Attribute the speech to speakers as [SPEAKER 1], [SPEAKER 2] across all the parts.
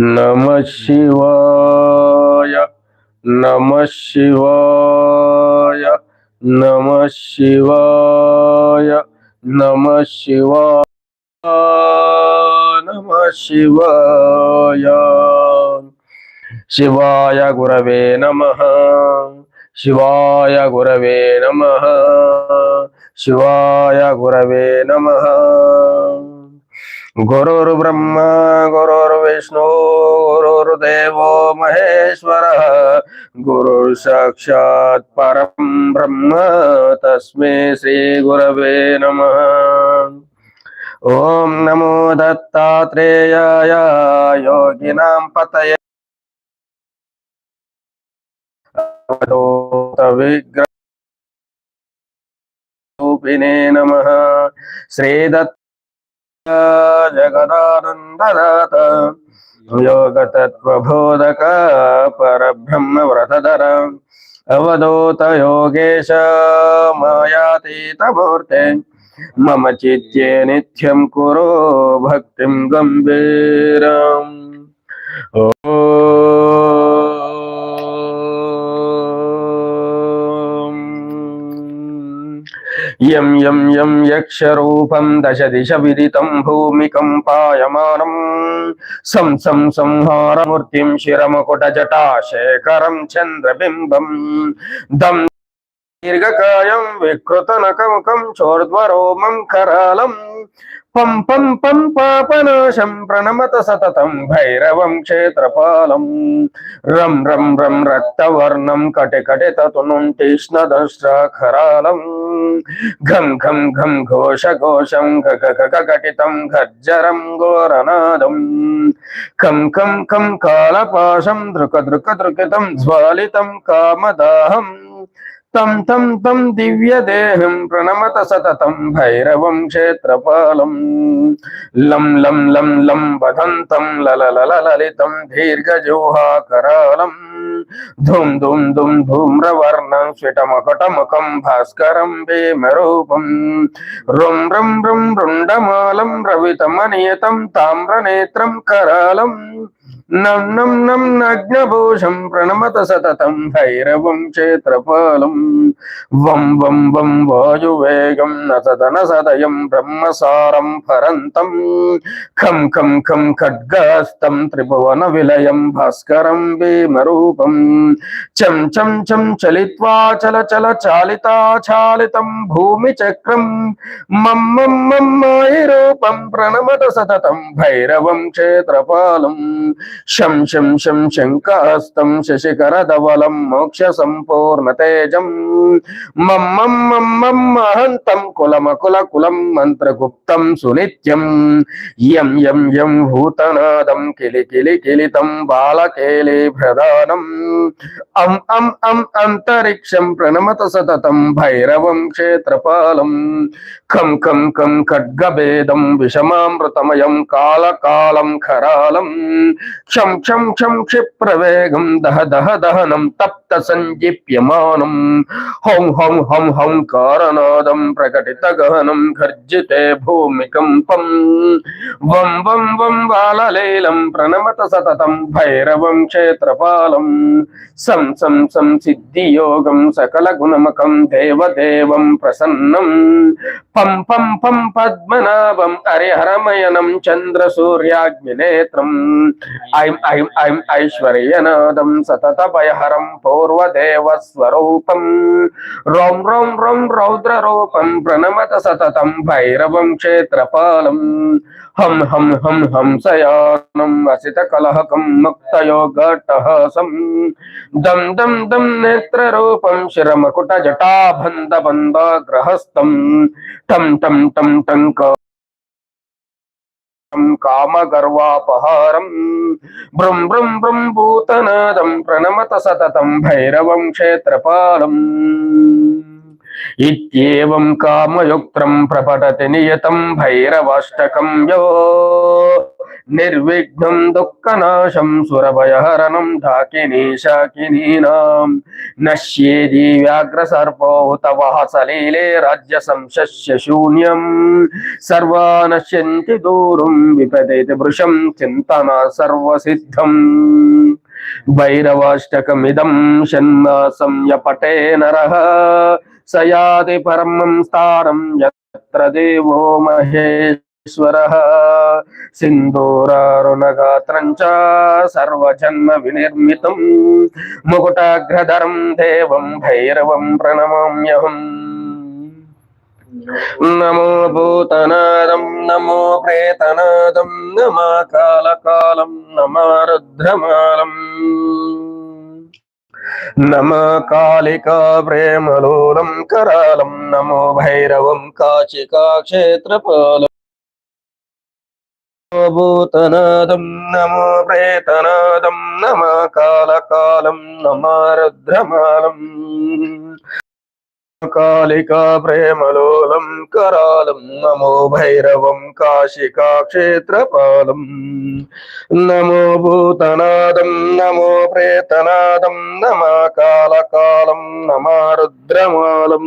[SPEAKER 1] नमः शिवाय नमः शिवाय नमः शिवाय नमः शिवाय नमः शिवाय। शिवाय गुरवे नमः, शिवाय गुरवे नमः, शिवाय गुरवे नमः। గురుర్ బ్రహ్మ గురుర్ విష్ణు గురుర్ దేవో మహేశ్వర. గురుర్ సాక్షాత్ పరం బ్రహ్మ తస్మే శ్రీ గురవే నమ. ఓం నమో దత్తాత్రేయాయ యోగినాం పతయ. విగ్రహ నమ. శ్రీ परब्रह्मव्रतधर। अवधूत योगेश मायातीतमूर्ते। मम चिते नित्यं कुरु भक्ति गंभीर ॐ యం యం యం యక్షరూపం దశ దిశ విదితం భూమికం పాయమానం. సం సం సంహారమూర్తిం శిరమకుటజటాశేఖరం చంద్రబింబం. దం దీర్ఘకాయం వికృతనకముఖం చోర్ధ్వరోమం కరాలం. పం పం పం పాపనాశం ప్రణమత సతతం భైరవం క్షేత్రపాలం. రం రం రం రక్తవర్ణం కటి కటి తతు కటె తతునుంటిష్ణదష్టాఖరాలం घं घं घं घोषघोषं घटितं कम घोरनादं। खं खं खं कालपाशं धृकधृकधृकितं ज्वालितं कामदाहम् తం తం తం దివ్యదేహం ప్రణమత సతతం భైరవం క్షేత్రపాలం లం లం లం లం వదంతం లలలలలితం దీర్ఘజోహాకరాళం ధూం ధూం ధూమ్ ధూమ్రవర్ణం స్ఫిటమకటముఖం భాస్కరం భీమరూపం రుం రం రుం రుండమాలం రవితమనియతం తామ్రనేత్రం కరాళం నం నం నగ్నభూషం ప్రణమత సతతం భైరవం క్షేత్రపాలం. వం వం వం వాయువేగం నతదన సదయం బ్రహ్మసారం పరంతం. ఖం ఖం ఖం ఖడ్గాస్తం త్రిభువన విలయం భాస్కరం భీమరూపం. చం చం చం చలిత్వా చల చల చాలితాచాలితం భూమి చక్రం. మం మం మం మాయి రూపం ప్రణమత సతతం భైరవం క్షేత్రపాలం. శం శం శం శంకాస్తం శశికరధవలం మోక్ష సంపూర్ణ తేజం. మమ్మం మం మహంతం కులమకుల కులం మంత్రగుప్తం సునిత్యం. యం యం యం భూతనాదం కిలి కిలి కిలితం బాలకేలి ప్రధానం. అం అం అం అంతరిక్షం ప్రణమత సతతం భైరవం క్షేత్రపాలం. ఖం ఖం ఖం ఖడ్గభేదం విషమామృతమయం కాలకాలం ఖరాలం. క్షం క్షం క్షం క్షిప్రవేగం దహ దహ దహనం తప్త సంజీప్యమానం. హౌం హౌం హం హం కారనాదం ప్రకటిత గహనం గర్జితే భూమికంపం వం వం వం బాలలీలం ప్రణమత సతతం భైరవం క్షేత్రపాలం. సం సం సం సిద్ధియోగం సకల గుణమకం దేవదేవం ప్రసన్నం. పం పం పం పద్మనాభం హరిహరమయనం చంద్ర సూర్యాగ్నినేత్రం ఐం ఐం ఐం ఐశ్వర్యనాదం సతత భయహరం పూర్వదేవ స్వరూపం రోం రోం రోం రౌద్ర రూపం ప్రణమత సతతం భైరవం క్షేత్రపాలం. హం హం హం హంసయానం అసిత కలహకం ముక్తయోగటహసం దం దం దం నేత్రరూపం శిరమకుట జటాబంధ బంధాగ్రహస్థం టం టం టం టం కామగర్వాపహారం. బృం బృం బృం భూతనాదం ప్రణమత సతతం భైరవం క్షేత్రపాలం. ఇత్యేవం కామయుక్త్రం ప్రపటతి నియతం భైరవాష్టకం యో నిర్విఘ్నం దుఃఖనాశం సురభయహరణం ఢాకినీ శాకినీనాం నశ్యేది వ్యాఘ్ర సర్పో తవ సలీలే రాజ్య సంశస్య శూన్యం. సర్వా నశ్యంతి దూరం విపదేతి వృషం చింతన సర్వసిద్ధం. భైరవాష్టకమిదం షణ్మాసం యపటే నరః. సయాది పరమం స్థానం యత్ర దేవో మహేష్. ఈశ్వరः सिन्दूरारुणगात्रम् च सर्वजन्म विनिर्मितम् मुकुटाग्रधरम् देवम् भैरवम् प्रणमाम्यहम् नमो भूतनादम् नमो प्रेतनादम् नमा कालकालम् नमा रुद्रमालम् నమ కాళికా ప్రేమలోలం కరాలం నమో భైరవం కాచికా క్షేత్రపాల భూతనాథం నమో ప్రేతనాథం నమ కాలకాలం నమా రుద్రమాలం కాళికా ప్రేమలోలం కరాలం నమో భైరవం కాశికా క్షేత్రపాలం నమో భూతనాదం నమో ప్రేతనాదం నమ కాలకాలం నమ రుద్రమాలం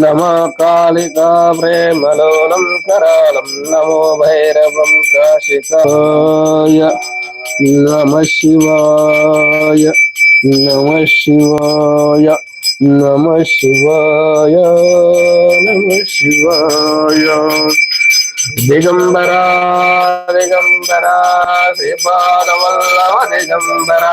[SPEAKER 1] నమో కాళికా ప్రేమలోలం కరాళం నమో భైరవం కాశికాయ నమ శివాయ నమ శివాయ నమ శివాయ నమ శివాయ దిగంబరా దిగంబరా శ్రీపాదవల్లవ దిగంబరా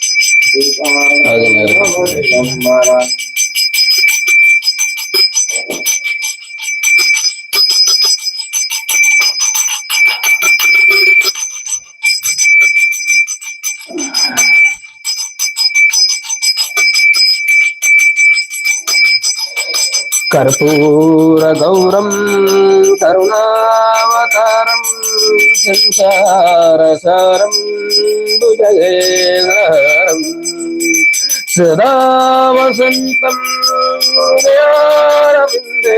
[SPEAKER 1] కర్పూర గౌరం కరుణావతారం సంసారసారం భుజగేంద్రం సదా వసంతం హృదయారవిందే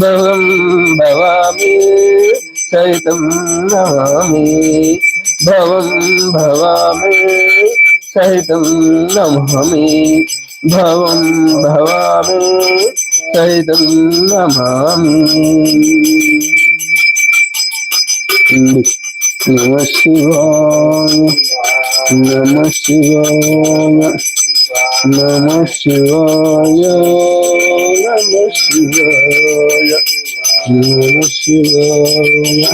[SPEAKER 1] భవం భవామి సైతం నమామి భవం భవామి సైతం నమామి భవం భవామి సైతం నమామి. నమ శివాయ నమ శివాయ నమ శివాయ నమ శివాయ నమ శివాయ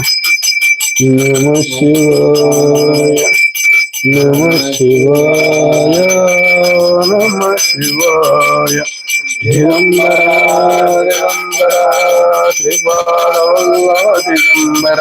[SPEAKER 1] నమ శివాయ నమ శివాయ నమ శివాయ దిగంబర దిగంబర త్రిపాదవల్ల దిగంబర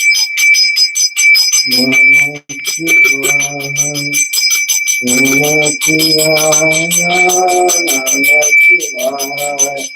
[SPEAKER 1] Thank you.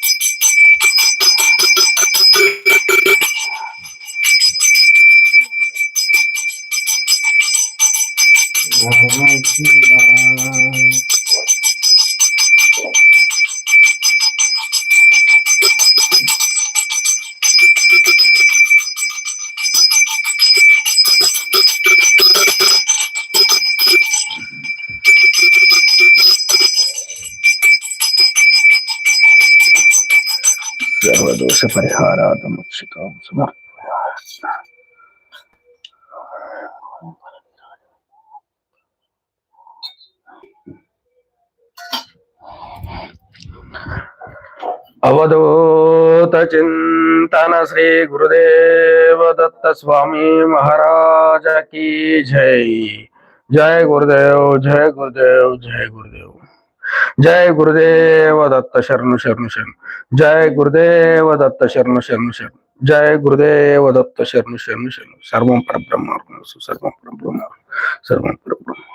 [SPEAKER 1] सर्वदोषपरिहारादमुक्षितां समर्पयामि अवधूतचिन्तन श्रीगुरुदेवदत्तस्वामी महाराज की जय। जय गुरुदेव जय गुरुदेव जय गुरुदेव। जय गुरुदेव दत्त शरण शरण शरण जय गुरुदेव दत्त शरण शरण शरण जय गुरुदेव दत्त शरण शरण शरण सर्व परब्रह्म सर्वं परब्रह्म सर्वं परब्रह्म.